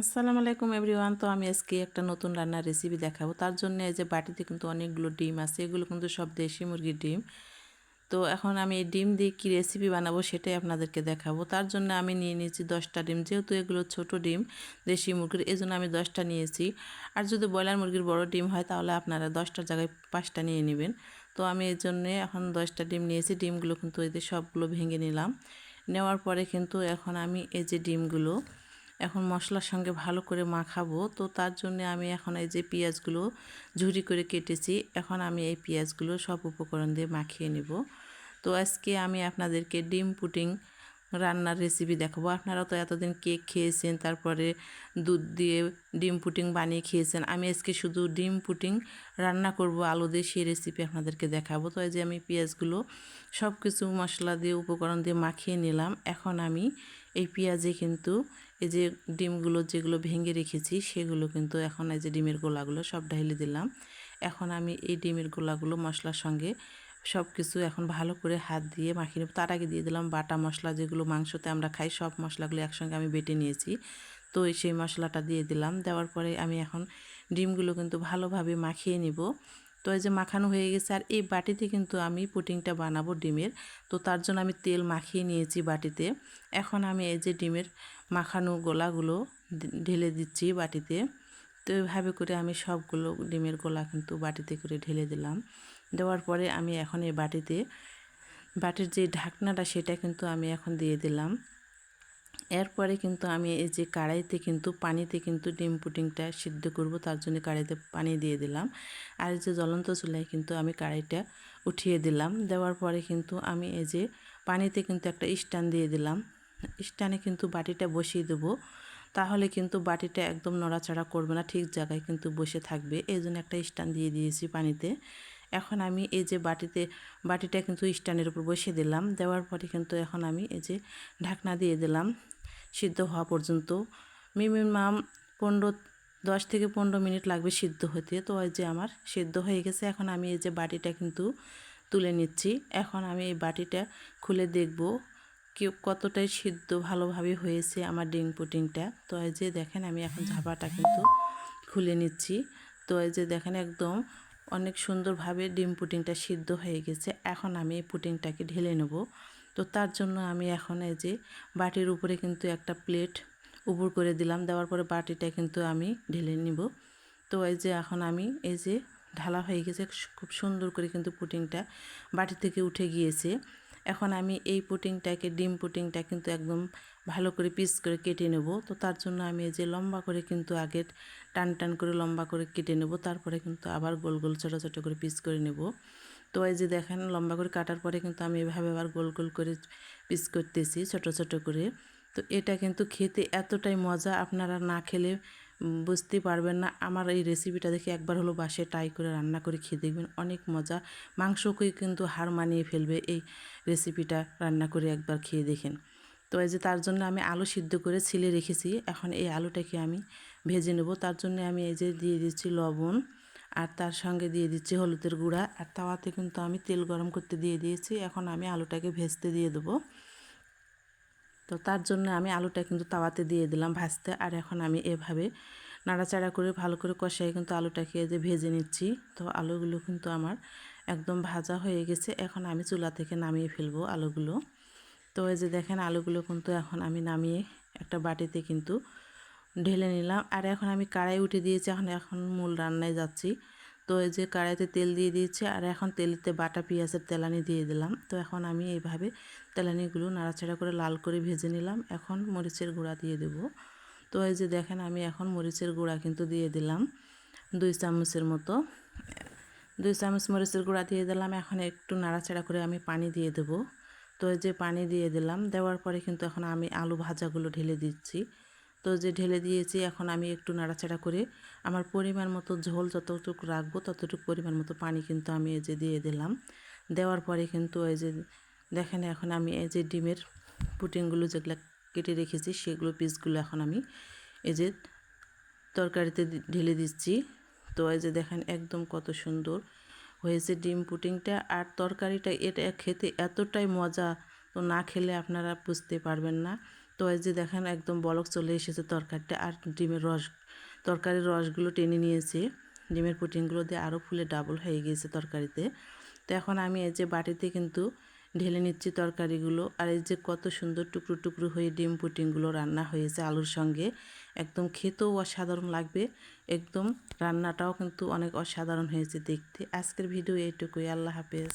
আসসালামু আলাইকুম এভরিওয়ান। তো আমি আজকে একটা নতুন রান্নার রেসিপি দেখাবো। তার জন্য এই যে বাটিতে কিন্তু অনেকগুলো ডিম আছে, এগুলো কিন্তু সব দেশি মুরগির ডিম। তো এখন আমি এই ডিম দিয়ে কী রেসিপি বানাবো সেটাই আপনাদেরকে দেখাবো। তার জন্য আমি নিয়ে নিয়েছি দশটা ডিম, যেহেতু এগুলো ছোট ডিম, দেশি মুরগির এই জন্য আমি দশটা নিয়েছি। আর যদি ব্রয়লার মুরগির বড় ডিম হয়, তাহলে আপনারা দশটার জায়গায় পাঁচটা নিয়ে নেবেন। তো আমি এই জন্য এখন দশটা ডিম নিয়েছি। ডিমগুলো কিন্তু যে সবগুলো ভেঙে নিলাম। নেওয়ার পরে কিন্তু এখন আমি এই যে ডিমগুলো এখন মশলার সঙ্গে ভালো করে মাখাবো। তো তার জন্য আমি এখন এই যে পেঁয়াজগুলো ঝুরি করে কেটেছি, এখন আমি এই পেঁয়াজগুলো সব উপকরণ দিয়ে মাখিয়ে নেব। তো আজকে আমি আপনাদেরকে ডিম পুটিং রান্নার রেসিপি দেখাবো। আপনারা তো এতদিন কেক খেয়েছেন, তারপরে দুধ দিয়ে ডিম পুটিং বানিয়ে খেয়েছেন। আমি আজকে শুধু ডিম পুটিং রান্না করব, আলু দিয়ে সেই রেসিপি আপনাদেরকে দেখাবো। তো এই যে আমি পেঁয়াজগুলো সব কিছু মশলা দিয়ে, উপকরণ দিয়ে মাখিয়ে নিলাম। এখন আমি এই পেঁয়াজে কিন্তু এই যে ডিমগুলো যেগুলো ভেঙে রেখেছি, সেগুলো কিন্তু এখন এই যে ডিমের গোলাগুলো সব ঢাইলে দিলাম। এখন আমি এই ডিমের গোলাগুলো মশলার সঙ্গে সব কিছু এখন ভালো করে হাত দিয়ে মাখিয়ে নেব। তার আগে দিয়ে দিলাম বাটা মশলা, যেগুলো মাংসতে আমরা খাই, সব মশলাগুলো একসঙ্গে আমি বেটে নিয়েছি। তো সেই মশলাটা দিয়ে দিলাম। দেওয়ার পরে আমি এখন ডিমগুলো কিন্তু ভালোভাবে মাখিয়ে নিব। তো এই যে মাখানো হয়ে গেছে আর এই বাটিতে কিন্তু আমি পুটিংটা বানাবো ডিমের। তো তার জন্য আমি তেল মাখিয়ে নিয়েছি বাটিতে। এখন আমি এই যে ডিমের মাখানো গোলাগুলো ঢেলে দিচ্ছি বাটিতে। তো এইভাবে করে আমি সবগুলো ডিমের গোলা কিন্তু বাটিতে করে ঢেলে দিলাম। দেওয়ার পরে আমি এখন এই বাটিতে, বাটির যে ঢাকনাটা সেটা কিন্তু আমি এখন দিয়ে দিলাম। এরপরে কিন্তু আমি এই যে কড়াইতে কিন্তু পানিতে কিন্তু ডিম পুটিংটা সিদ্ধ করব, তার জন্য কড়াইতে পানি দিয়ে দিলাম। আর যে জ্বলন্ত চুলায় কিন্তু আমি কড়াইটা উঠিয়ে দিলাম। দেওয়ার পরে কিন্তু আমি এই যে পানিতে কিন্তু একটা স্ট্যান্ড দিয়ে দিলাম। স্ট্যান্ডে কিন্তু বাটিটা বসিয়ে দেবো। তাহলে কিন্তু বাটিটা একদম নড়াচড়া করবে না, ঠিক জায়গায় কিন্তু বসে থাকবে। এই জন্য একটা স্ট্যান্ড দিয়ে দিয়েছি পানিতে। এখন আমি এই যে বাটিতে, বাটিটা কিন্তু স্ট্যান্ডের উপর বসিয়ে দিলাম। দেওয়ার পরে কিন্তু এখন আমি এই যে ঢাকনা দিয়ে দিলাম। সিদ্ধ হওয়া পর্যন্ত। মিনিমাম পনেরো, দশ থেকে পনেরো মিনিট লাগবে সিদ্ধ হতে। তো ওই যে আমার সিদ্ধ হয়ে গেছে। এখন আমি এই যে বাটিটা কিন্তু তুলে নিচ্ছি। এখন আমি এই বাটিটা খুলে দেখব কি কতটাই সিদ্ধ ভালোভাবে হয়েছে আমার ডিম পুটিংটা তো এই যে দেখেন আমি এখন ঝাপাটা কিন্তু খুলে নিচ্ছি। তো এই যে দেখেন একদম অনেক সুন্দরভাবে ডিম পুটিংটা সিদ্ধ হয়ে গেছে। এখন আমি এই পুটিংটাকে ঢেলে নেব। তো তার জন্য আমি এখন এই যে বাটির উপরে কিন্তু একটা প্লেট উপর করে দিলাম। দেওয়ার পরে বাটিটা কিন্তু আমি ঢেলে নিব। তো এই যে এখন আমি এই যে ঢালা হয়ে গেছে, খুব সুন্দর করে কিন্তু পুটিংটা বাটি থেকে উঠে গিয়েছে। এখন আমি এই পুটিংটাকে, ডিম পুটিংটা কিন্তু একদম ভালো করে পিস করে কেটে নেব। তো তার জন্য আমি এই যে লম্বা করে কিন্তু আগে টান টান করে লম্বা করে কেটে নেব। তারপরে কিন্তু আবার গোল গোল ছোটো ছোটো করে পিস করে নেব। তো এই যে দেখেন লম্বা করে কাটার পরে কিন্তু আমি এভাবে আবার গোল গোল করে পিস করতেছি ছোট ছোট করে। তো এটা কিন্তু খেতে এতটাই মজা, আপনারা না খেলে বুঝতে পারবেন না। আমার এই রেসিপিটা দেখে একবার হলো বাসে ট্রাই করে রান্না করে খেয়ে দেখবেন, অনেক মজা। মাংসকেই কিন্তু হার মানিয়ে ফেলবে এই রেসিপিটা রান্না করে একবার খেয়ে দেখেন। তো এই যে তার জন্য আমি আলু সিদ্ধ করে ছিলে রেখেছি, এখন এই আলুটাকে আমি ভেজে নেব। তার জন্য আমি এই যে দিয়ে দিচ্ছি লবণ। আর তার সঙ্গে দিয়ে দিচ্ছি হলুদের গুঁড়া। আর তাওয়াতে কিন্তু আমি তেল গরম করতে দিয়ে দিয়েছি। এখন আমি আলুটাকে ভেজতে দিয়ে দেবো। তো তার জন্য আমি আলুটা কিন্তু তাওয়াতে দিয়ে দিলাম ভাজতে। আর এখন আমি এভাবে নাড়াচাড়া করে ভালো করে কষাই কিন্তু আলুটাকে যে ভেজে নিচ্ছি। তো আলুগুলো কিন্তু আমার একদম ভাজা হয়ে গেছে। এখন আমি চুলা থেকে নামিয়ে ফেলব আলুগুলো। তো এই যে দেখেন আলুগুলো কিন্তু এখন আমি নামিয়ে একটা বাটিতে কিন্তু ঢেলে নিলাম। আর এখন আমি কড়াই উঠে দিয়েছি, এখন এখন মূল রান্নায় যাচ্ছি। তো এই যে কড়াইতে তেল দিয়ে দিয়েছি, আর এখন তেলেতে বাটা পেঁয়াজের তেলানি দিয়ে দিলাম। তো এখন আমি এইভাবে তেলানিগুলো নাড়াচাড়া করে লাল করে ভেজে নিলাম। এখন মরিচের গুঁড়া দিয়ে দেব। তো এই যে দেখেন, আমি এখন মরিচের গুঁড়া কিন্তু দিয়ে দিলাম দুই চামচের মতো। দুই চামচ মরিচের গুঁড়া দিয়ে দিলাম। এখন একটু নাড়াচাড়া করে আমি পানি দিয়ে দেবো। তো এই যে পানি দিয়ে দিলাম, দেওয়ার পরে কিন্তু এখন আমি আলু ভাজাগুলো ঢেলে দিচ্ছি। তো যে ঢেলে দিয়েছি, এখন আমি একটু নাড়াচাড়া করে আমার পরিমাণ মতো ঝোল যতটুকু রাখব, ততটুকু পরিমাণ মতো পানি কিন্তু আমি এই যে দিয়ে দিলাম। দেওয়ার পরে কিন্তু এই যে দেখেন, এখন আমি এই যে ডিমের পুটিংগুলো যেগুলো কেটে রেখেছি, সেগুলো পিসগুলো এখন আমি এই যে তরকারিতে ঢেলে দিচ্ছি। তো এই যে দেখেন, একদম কত সুন্দর হয়েছে ডিম পুটিংটা আর তরকারিটা এটা খেতে এতটাই মজা, তো না খেলে আপনারা বুঝতে পারবেন না। তো এই যে দেখেন, একদম বলক চলে এসেছে তরকারিটা। আর ডিমের রস, তরকারির রসগুলো টেনে নিয়েছে। ডিমের পুটিংগুলো দিয়ে আরও ফুলে ডাবল হয়ে গিয়েছে তরকারিতে। তো এখন আমি এই যে বাটিতে কিন্তু ঢেলে নিচ্ছি তরকারিগুলো। আর এই যে কত সুন্দর টুকরো টুকরো হয়ে ডিম পুটিংগুলো রান্না হয়েছে আলুর সঙ্গে। একদম খেতেও অসাধারণ লাগবে। একদম রান্নাটাও কিন্তু অনেক অসাধারণ হয়েছে দেখতে। আজকের ভিডিও এইটুকুই। আল্লাহ হাফেজ।